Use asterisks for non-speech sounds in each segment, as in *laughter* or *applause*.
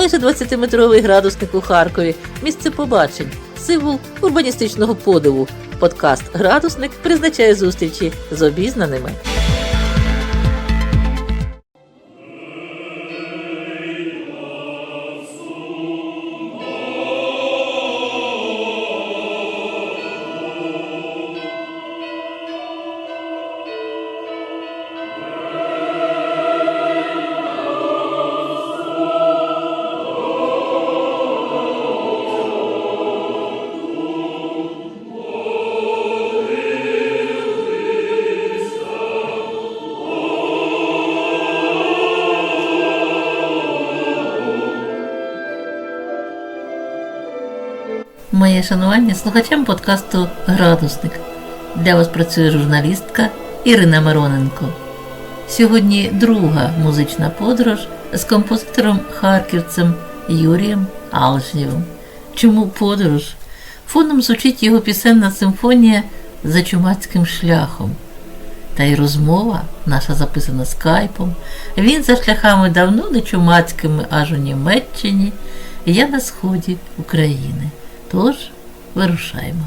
Майже 20-метровий градусник у Харкові, місце побачень, символ урбаністичного подиву. Подкаст Градусник призначає зустрічі з обізнаними. Моє шанування слухачам подкасту Градусник. Для вас працює журналістка Ірина Мироненко. Сьогодні друга музична подорож з композитором харківцем Юрієм Алжнєвим. Чому подорож? Фоном звучить його пісенна симфонія за чумацьким шляхом. Та й розмова наша записана скайпом. Він за шляхами давно не чумацькими аж у Німеччині, я на сході України. Тож вирушаємо.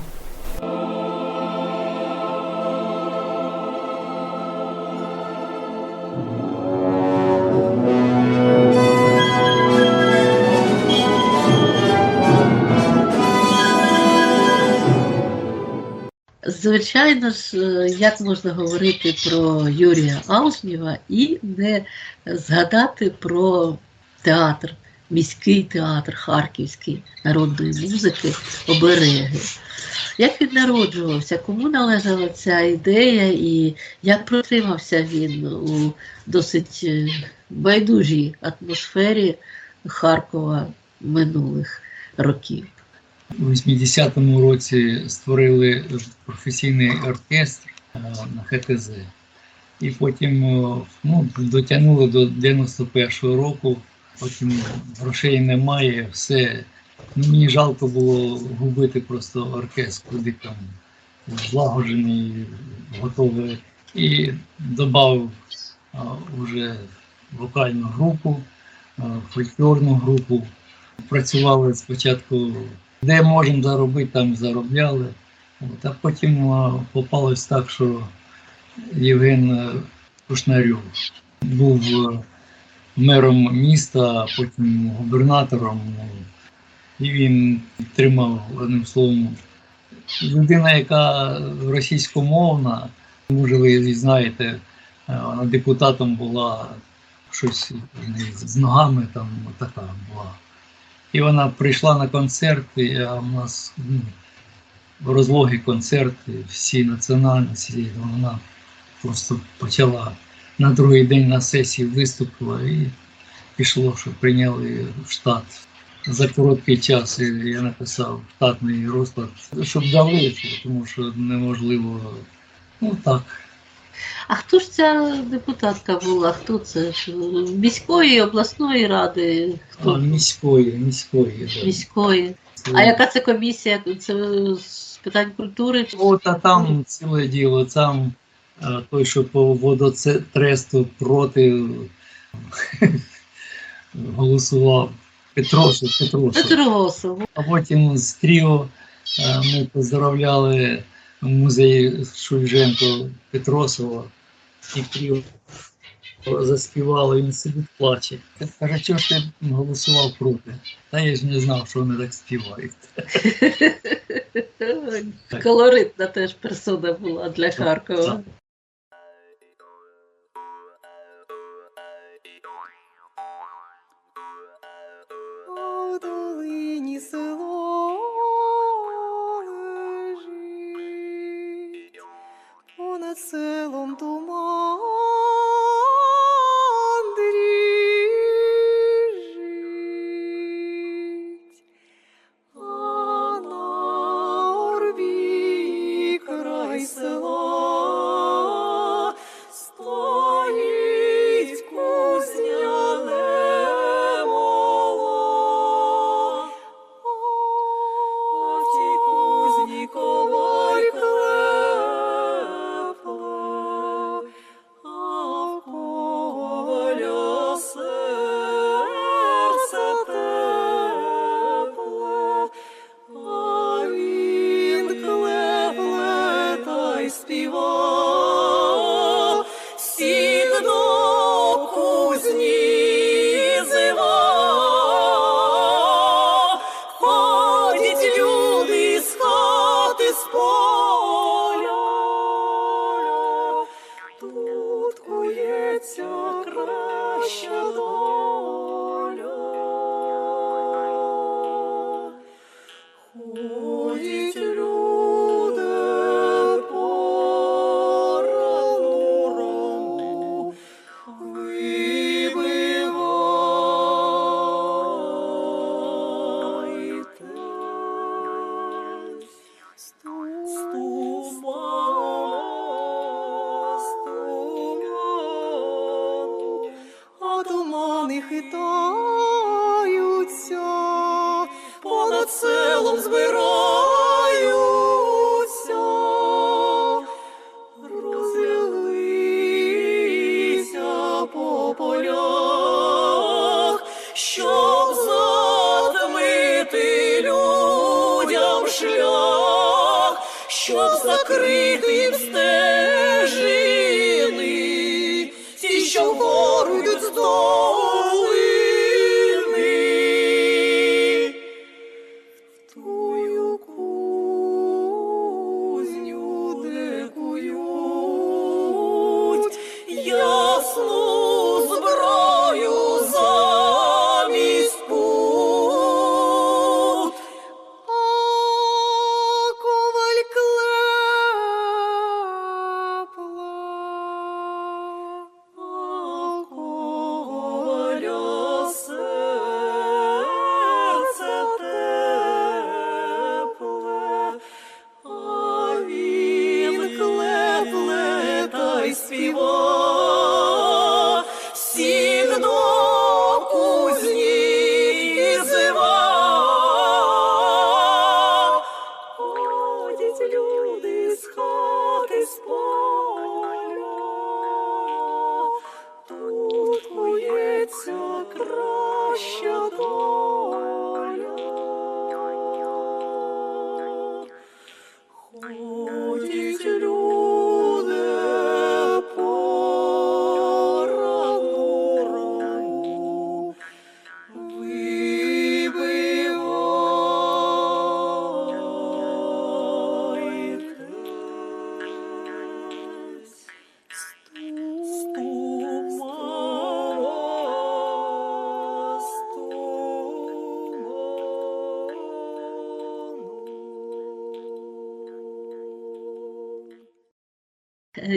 Звичайно ж, е, як можна говорити про Юрія Аушнєва і не згадати про театр, міський театр Харківський народної музики обереги. Як він народжувався, кому належала ця ідея і як протримався він у досить е, байдужій атмосфері Харкова минулих років? У 80-му році створили професійний оркестр е, на ХТЗ. І потім ну, дотягнули до 91-го року, потім грошей немає, все. Ну, мені жалко було губити просто оркестр, куди там злагоджений, готовий. І додав вже вокальну групу, фольклорну групу. Працювали спочатку де можемо заробити, там заробляли. От, а потім попалось так, що Євген Кушнарьов був мером міста, потім губернатором. І він підтримав одним словом. Людина, яка російськомовна, може ви знаєте, е, вона депутатом була щось з ногами, там така була. І вона прийшла на концерти, а у нас ну, розлогі концерти, всі національності. Вона просто почала на другий день на сесії виступила і пішло, що прийняли в штат. За короткий час я написав штатний розклад, щоб дали, тому що неможливо. Ну так. А хто ж ця депутатка була? Хто це? Міської, обласної ради? А, Хто? міської, міської. да. Міської. А яка це комісія? Це з питань культури? От, а там ціле діло, там той, що по водотресту проти *laughs* голосував Петросов. Петросов. А потім з тріо е, ми поздравляли в музеї Шульженко Петросова і тріо заспівали, він сидить плаче. Каже, чого ж ти голосував проти? Та я ж не знав, що вони так співають. *laughs* Колоритна теж персона була для Харкова.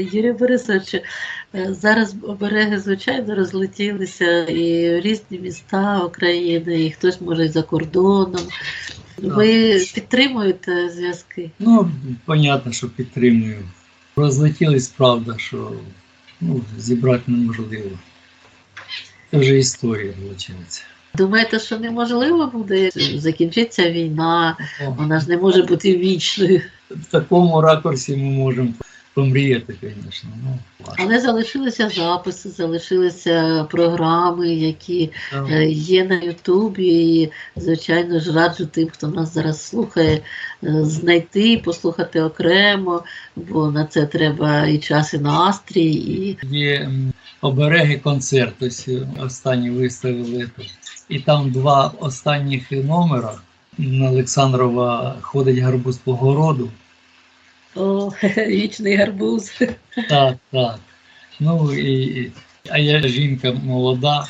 Юрій Борисович, е, зараз обереги, звичайно, розлетілися і в різні міста України, і хтось може і за кордоном. Ви підтримуєте зв'язки? Ну, понятно, що підтримую. Розлетілись, правда, що ну, зібрати неможливо. Це вже історія, виходить. Думаєте, що неможливо буде закінчиться війна, вона ж не може бути вічною. В такому ракурсі ми можемо помріяти, звісно. Ну, важко. Але залишилися записи, залишилися програми, які е, є на Ютубі. І, звичайно ж, раджу тим, хто нас зараз слухає, е, знайти, послухати окремо, бо на це треба і час, і настрій. І Є обереги концерт, ось е, останні виставили. І там два останніх номера. М, Олександрова ходить гарбуз по городу. О, *laughs* вічний гарбуз. Так, так. Ну і, і- а я жінка молода.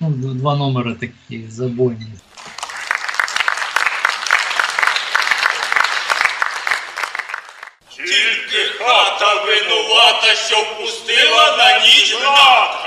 Ну, два номери такі забойні. Тільки хата винувата, що впустила на ніч брата.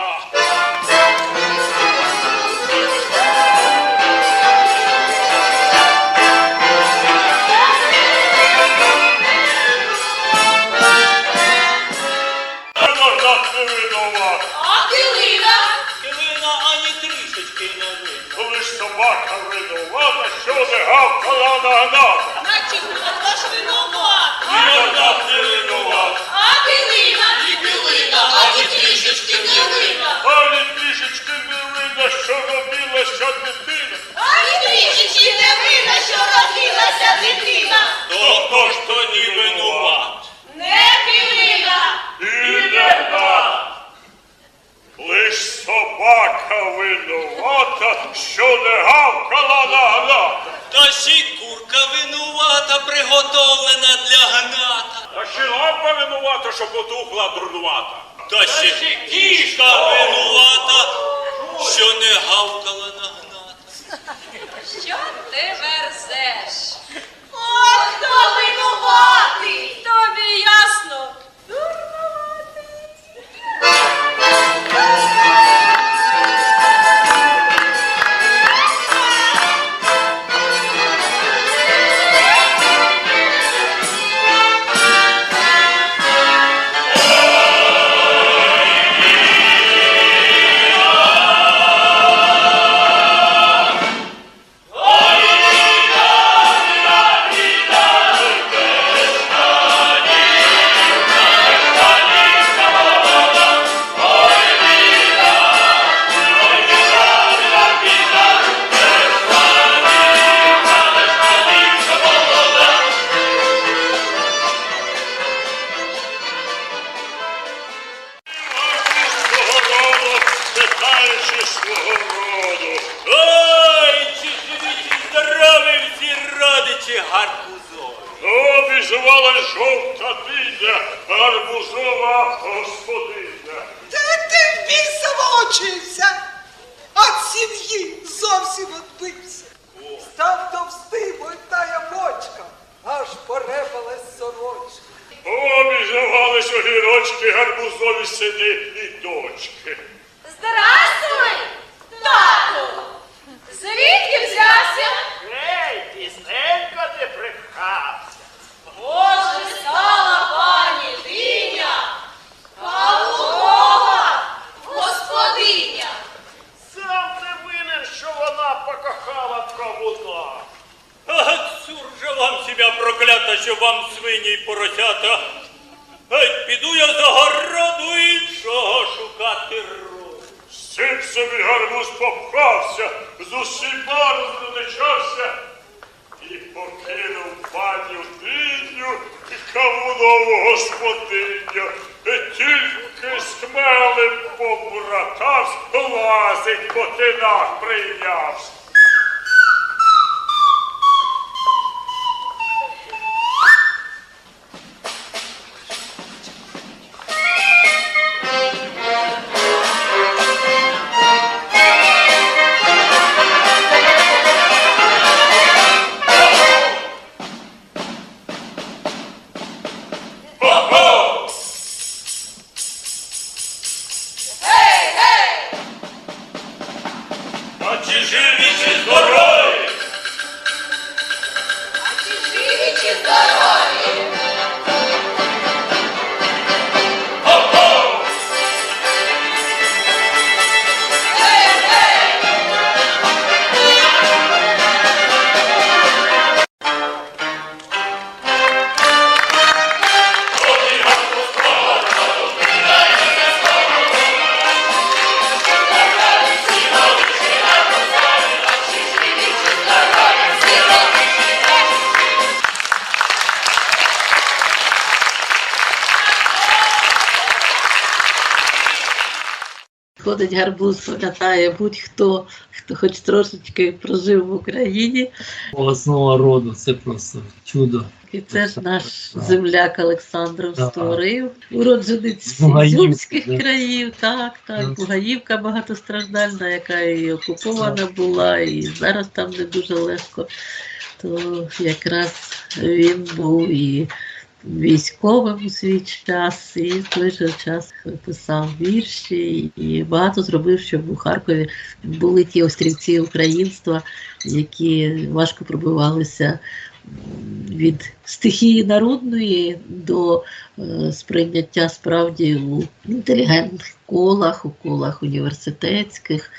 Та ще й курка винувата, приготовлена для гната. Та ще лампа винувата, що потухла дурнувата. Та ще й кішка винувата, Обізвала жовта диня, гарбузова господиня. Та ти в біса волочився, а сім'ї зовсім відбився. Став товстий, тая бочка, аж порепалась сорочка. Обізвались огірочки, гарбузові сини і дочки. Здравствуй, тату! Звідки взявся? Ей, пізненько ти прихався. Що вона покохала кавуна. А цур вам себя що вам свині й поросята. Піду я за городу іншого шукати. З цим собі гарбуз попхався, з усіма розничався і покинув паню і кавунову господиню. Тільки смелим побратав лазить по тинах прийнявсь. Ходить гарбуз, пам'ятає будь-хто, хто хоч трошечки прожив в Україні. Основа роду це просто чудо. І це ж наш земляк Олександров Так. створив. Уродженець Ізюмських да. країв, так, так. Так. Бугаївка багатостраждальна, яка і окупована була, і зараз там не дуже легко. То якраз він був і військовим у свій час, і в той же час писав вірші, і багато зробив, щоб у Харкові були ті острівці українства, які важко пробивалися від стихії народної до е, сприйняття справді у інтелігентних колах, у колах університетських,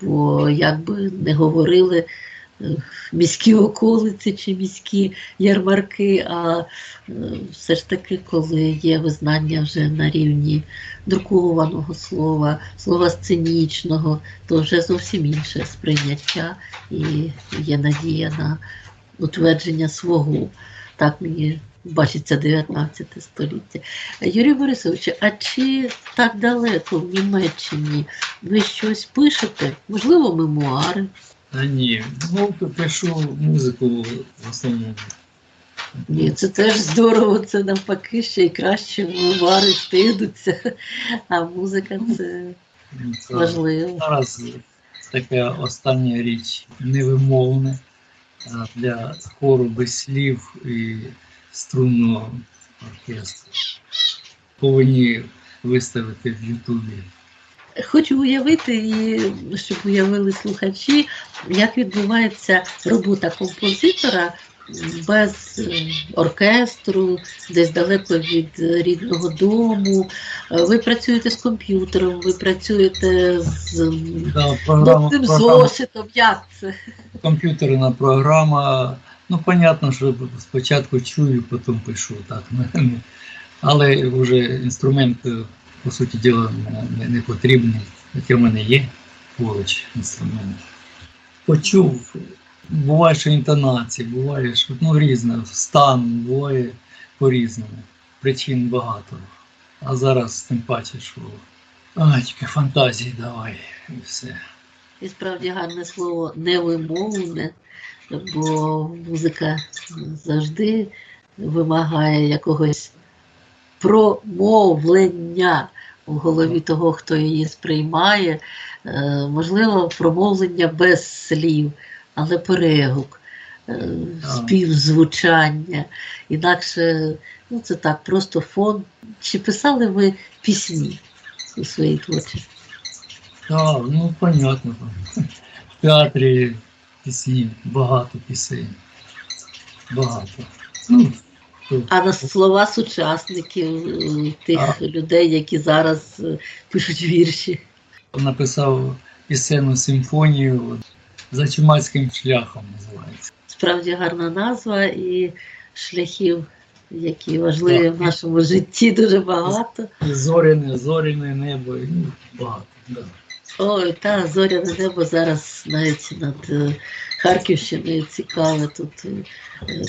бо як би не говорили міські околиці чи міські ярмарки, а е, все ж таки, коли є визнання вже на рівні друкованого слова, слова сценічного, то вже зовсім інше сприйняття і є надія на утвердження свого. Так мені бачиться 19 століття. Юрій Борисович, а чи так далеко в Німеччині ви щось пишете? Можливо, мемуари? А ні, ну то пишу музику в основному. Ні, це теж здорово, це навпаки ще й краще мемуари встигнуться, а музика це це важливо. Зараз така остання річ невимовне а, для хору без слів і струнного оркестру. Повинні виставити в Ютубі. Хочу уявити, і щоб уявили слухачі, як відбувається робота композитора без е, оркестру, десь далеко від рідного дому. Е, Ви працюєте з комп'ютером, ви працюєте з Да, програма, програма, зошитом. Як це? комп'ютерна програма. Ну, понятно, що спочатку чую, потім пишу. Так. *laughs* Але вже інструмент, е, по суті діла, не, не потрібний. Хоча в мене є поруч інструмент. Почув, буває, що інтонації, буває, що ну, різне, стан, буває по-різному. Причин багато. А зараз тим паче, що тільки фантазії давай і все. І справді гарне слово невимовне, бо музика завжди вимагає якогось промовлення у голові того, хто її сприймає. Е, Можливо, промовлення без слів, але перегук, е, співзвучання. Інакше ну, це так, просто фон. Чи писали ви пісні у своїй творчості? Так, ну понятно. В театрі пісні, багато пісень. Багато. Ну, А на слова сучасників, тих А. людей, які зараз е, пишуть вірші. написав пісенну симфонію за чумацьким шляхом називається. Справді гарна назва і шляхів, які важливі Так. в нашому житті, дуже багато. Зоряне, зоряне небо, і, ну, багато. Да. Ой, та зоряне небо зараз навіть над е, Харківщиною цікаве. Тут е,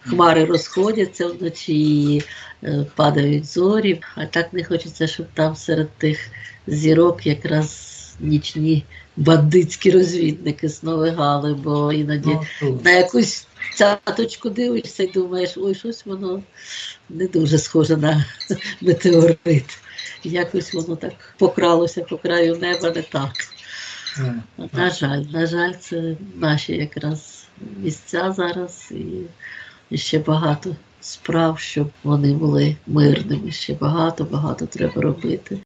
хмари розходяться вночі е, падають зорі. А так не хочеться, щоб там серед тих зірок якраз нічні бандитські розвідники сновигали, бо іноді Ну, на якусь цяточку дивишся і думаєш, ой, щось воно не дуже схоже на *laughs* метеорит. Якось воно так покралося по краю неба не так. е, На жаль, на жаль, це наші якраз місця зараз і, і ще багато справ, щоб вони були мирними. Ще багато, багато треба робити.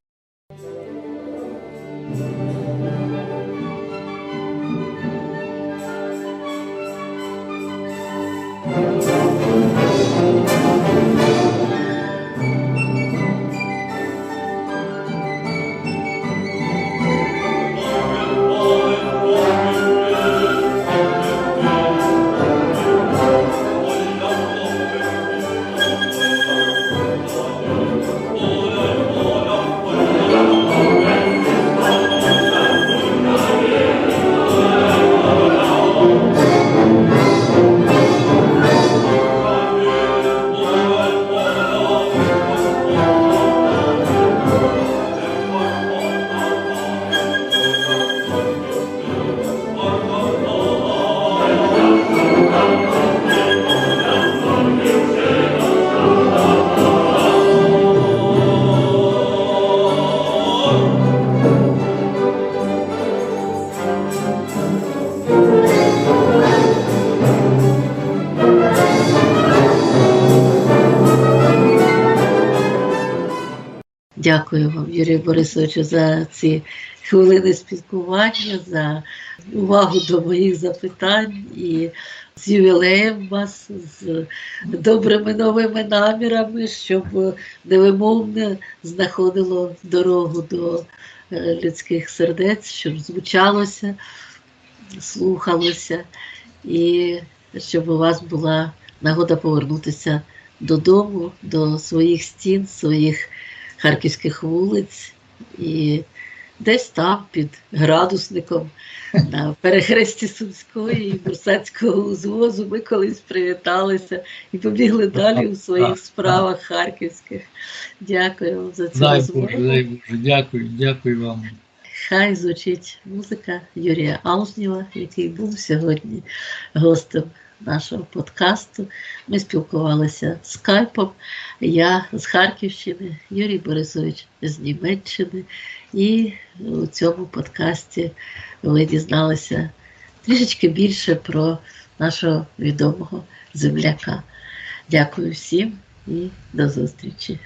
Дякую вам, Юрію Борисовичу, за ці хвилини спілкування, за увагу до моїх запитань і з ювілеєм вас, з добрими новими намірами, щоб невимовне знаходило дорогу до е, людських сердець, щоб звучалося, слухалося, і щоб у вас була нагода повернутися додому, до своїх стін, своїх харківських вулиць і десь там під градусником на перехресті Сумської і Бурсацького узвозу ми колись привіталися і побігли далі у своїх справах харківських. Дякую вам за цю Дай розмову. Боже, дай Боже, дякую, дякую вам. Хай звучить музика Юрія Алжніва, який був сьогодні гостем нашого подкасту. Ми спілкувалися скайпом. Я з Харківщини, Юрій Борисович з Німеччини. І у цьому подкасті ви дізналися трішечки більше про нашого відомого земляка. Дякую всім і до зустрічі.